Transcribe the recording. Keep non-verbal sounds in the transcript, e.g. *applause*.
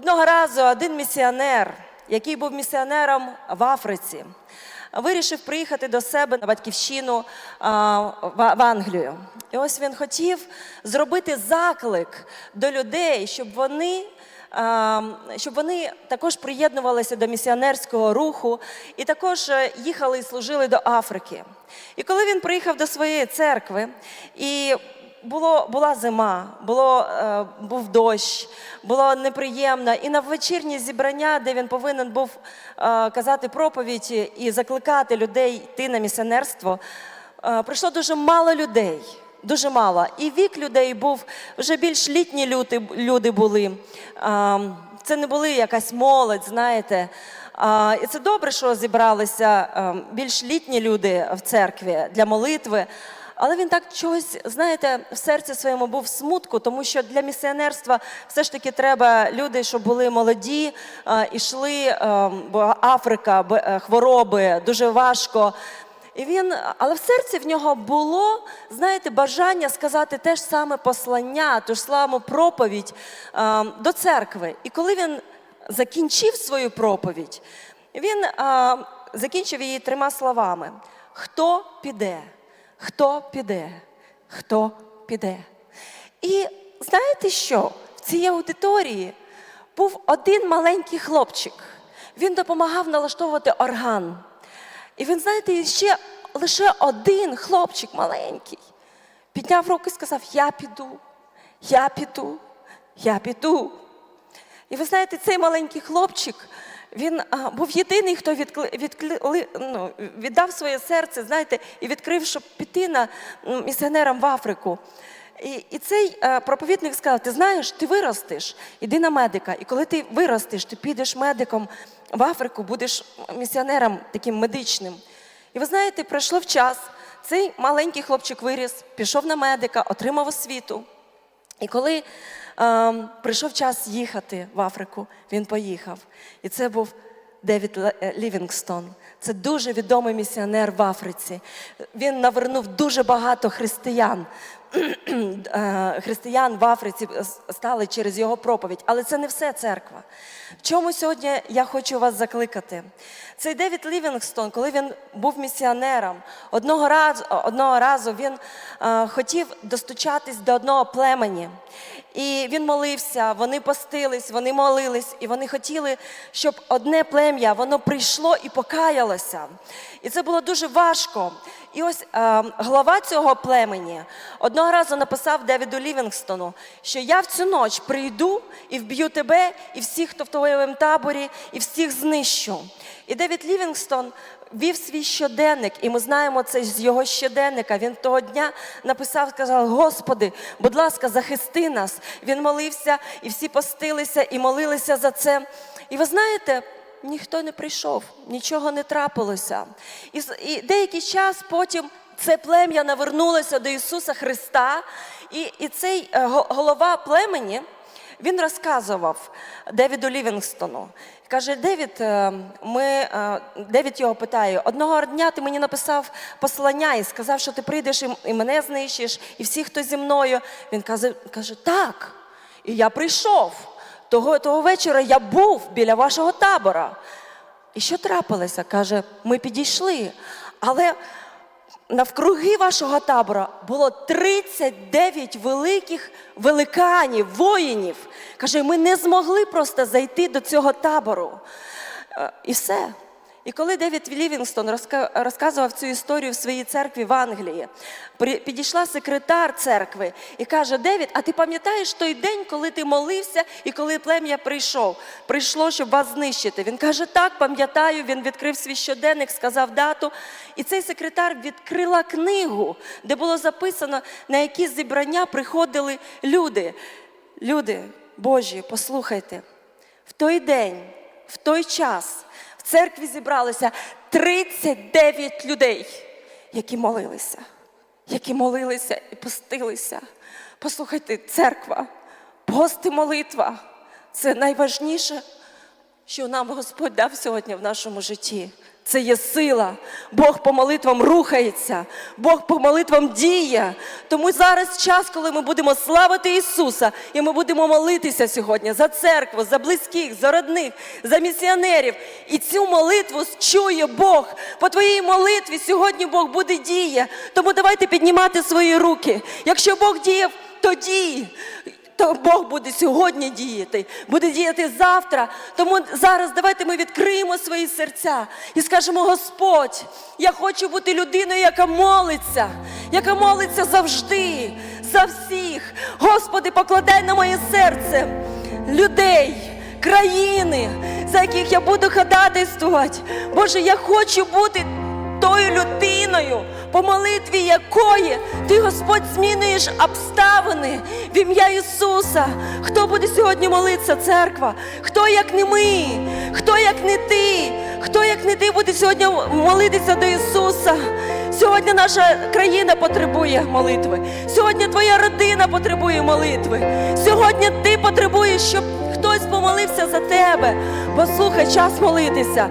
Одного разу один місіонер, який був місіонером в Африці, вирішив приїхати до себе на батьківщину в Англію. І ось він хотів зробити заклик до людей, щоб вони. Щоб вони також приєднувалися до місіонерського руху і також е, їхали і служили до Африки. І коли він приїхав до своєї церкви, і було, була зима, було, е, був дощ, було неприємно. І на вечірнє зібрання, де він повинен був е, казати проповідь і закликати людей йти на місіонерство, е, прийшло дуже мало людей. Дуже мало. І вік людей був вже більш літні люди, люди були. А, Це не були якась молодь, знаєте. А, І це добре, що зібралися е, більш літні люди в церкві для молитви. Але він так чогось, знаєте, в серці своєму був смутку, тому що для місіонерства все ж таки треба люди, щоб були молоді, е, ішли, е, бо Африка, е, хвороби, дуже важко. І він, але в серці в нього було, знаєте, бажання сказати те ж саме послання, ту ж саму проповідь до церкви. І коли він закінчив свою проповідь, він закінчив її трьома словами: Хто піде? Хто піде? Хто піде? І знаєте що? В цій аудиторії був один маленький хлопчик. Він допомагав налаштовувати орган. І він, знаєте, ще лише один хлопчик маленький підняв руку і сказав: Я піду, я піду, я піду. І ви знаєте, цей маленький хлопчик, він був єдиний, хто відкли, відкли, ну, віддав своє серце, знаєте, і відкрив, щоб піти на місіонерам в Африку. І, і цей е, проповідник сказав: ти знаєш, ти виростеш, іди на медика. І коли ти виростеш, ти підеш медиком в Африку, будеш місіонером таким медичним. І ви знаєте, пройшов час, цей маленький хлопчик виріс, пішов на медика, отримав освіту. І коли е, прийшов час їхати в Африку, він поїхав. І це був Девід е, Лівінгстон. Це дуже відомий місіонер в Африці. Він навернув дуже багато християн. *clears throat* Е, Християн в Африці стали через його проповідь. Але це не все церква. В чому сьогодні я хочу вас закликати? Цей Девід Лівінгстон, коли він був місіонером, одного разу, одного разу він е, хотів достучатись до одного племені. І він молився, вони постились, вони молились, і вони хотіли, щоб одне плем'я воно прийшло і покаялося. І це було дуже важко. І ось е, глава цього племені одного разу написав Девіду Лівінгстону, що я в цю ніч прийду і вб'ю тебе, і всіх, хто в твоєму таборі, і всіх знищу. І Девід Лівінгстон вів свій щоденник, і ми знаємо це з його щоденника. Він того дня написав, сказав: Господи, будь ласка, захисти нас. Він молився, і всі постилися і молилися за це. І ви знаєте, ніхто не прийшов, нічого не трапилося. І, і деякий час потім це плем'я навернулося до Ісуса Христа, і, і цей е, голова племені. Він розказував Девіду Лівінгстону. Каже, Девід, е, ми, е, Девід його питає: одного дня ти мені написав послання і сказав, що ти прийдеш і, мене знищиш, і всі, хто зі мною. Він каже, каже, так. І я прийшов. Того, того вечора я був біля вашого табора. І що трапилося? Каже, ми підійшли. Але навкруги вашого табора було 39 великих великанів, воїнів. Каже, ми не змогли просто зайти до цього табору. Е, І все. І коли Девід Лівінгстон розказував цю історію в своїй церкві в Англії, підійшла секретар церкви і каже: Девід, а ти пам'ятаєш той день, коли ти молився і коли плем'я прийшов, прийшло, щоб вас знищити? Він каже: Так, пам'ятаю. Він відкрив свій щоденник, сказав дату. І цей секретар відкрила книгу, де було записано, на які зібрання приходили люди. Люди Божі, послухайте, в той день, в той час церкві зібралося 39 людей, які молилися, які молилися і постилися. Послухайте, церква, пост і молитва це найважніше, що нам Господь дав сьогодні в нашому житті. Це є сила. Бог по молитвам рухається, Бог по молитвам діє. Тому зараз час, коли ми будемо славити Ісуса, і ми будемо молитися сьогодні за церкву, за близьких, за родних, за місіонерів. І цю молитву чує Бог. По твоїй молитві сьогодні Бог буде діє. Тому давайте піднімати свої руки. Якщо Бог діяв тоді, то Бог буде сьогодні діяти, буде діяти завтра. Тому зараз давайте ми відкриємо свої серця і скажемо: Господь, я хочу бути людиною, яка молиться, яка молиться завжди, за всіх. Господи, покладай на моє серце людей, країни, за яких я буду ходатайствувати. Боже, я хочу бути тою людиною, по молитві якої ти, Господь, змінюєш обставини в ім'я Ісуса. Хто буде сьогодні молитися, церква? Хто як не ми? Хто як не ти? Хто як не ти буде сьогодні молитися до Ісуса? Сьогодні наша країна потребує молитви. Сьогодні твоя родина потребує молитви. Сьогодні ти потребуєш, щоб хтось помолився за тебе. Послухай, час молитися.